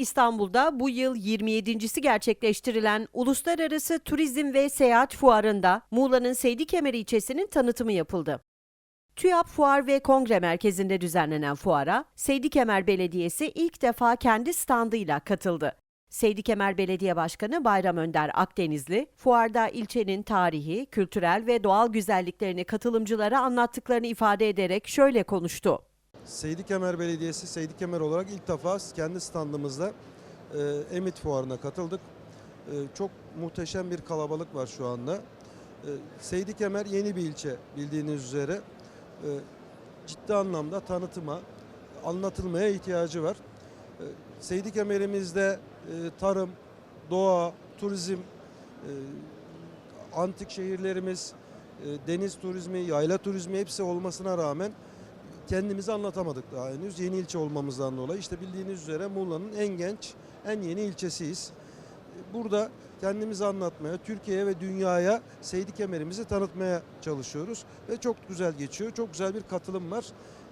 İstanbul'da bu yıl 27.si gerçekleştirilen Uluslararası Turizm ve Seyahat Fuarı'nda Muğla'nın Seydikemer ilçesinin tanıtımı yapıldı. TÜYAP Fuar ve Kongre Merkezi'nde düzenlenen fuara Seydikemer Belediyesi ilk defa kendi standıyla katıldı. Seydikemer Belediye Başkanı Bayram Önder Akdenizli, fuarda ilçenin tarihi, kültürel ve doğal güzelliklerini katılımcılara anlattıklarını ifade ederek şöyle konuştu. Seydi Kemer Belediyesi Seydi Kemer olarak ilk defa kendi standımızda e, Emit Fuarı'na katıldık. E, çok muhteşem bir kalabalık var şu anda. E, Seydi Kemer yeni bir ilçe bildiğiniz üzere. E, ciddi anlamda tanıtıma, anlatılmaya ihtiyacı var. E, Seydi Kemer'imizde e, tarım, doğa, turizm, e, antik şehirlerimiz, e, deniz turizmi, yayla turizmi hepsi olmasına rağmen kendimizi anlatamadık daha henüz yeni ilçe olmamızdan dolayı. İşte bildiğiniz üzere Muğla'nın en genç, en yeni ilçesiyiz. Burada kendimizi anlatmaya, Türkiye'ye ve dünyaya Seydi Kemer'imizi tanıtmaya çalışıyoruz. Ve çok güzel geçiyor, çok güzel bir katılım var.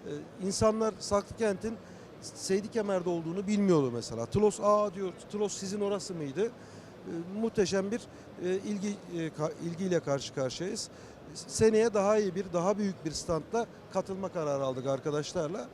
Ee, İnsanlar Saklıkent'in Seydi Kemer'de olduğunu bilmiyordu mesela. Tlos, aa diyor, Tlos sizin orası mıydı? Ee, muhteşem bir e, ilgi e, ka- ilgiyle karşı karşıyayız. Seneye daha iyi bir, daha büyük bir standla katılma kararı aldık arkadaşlarla.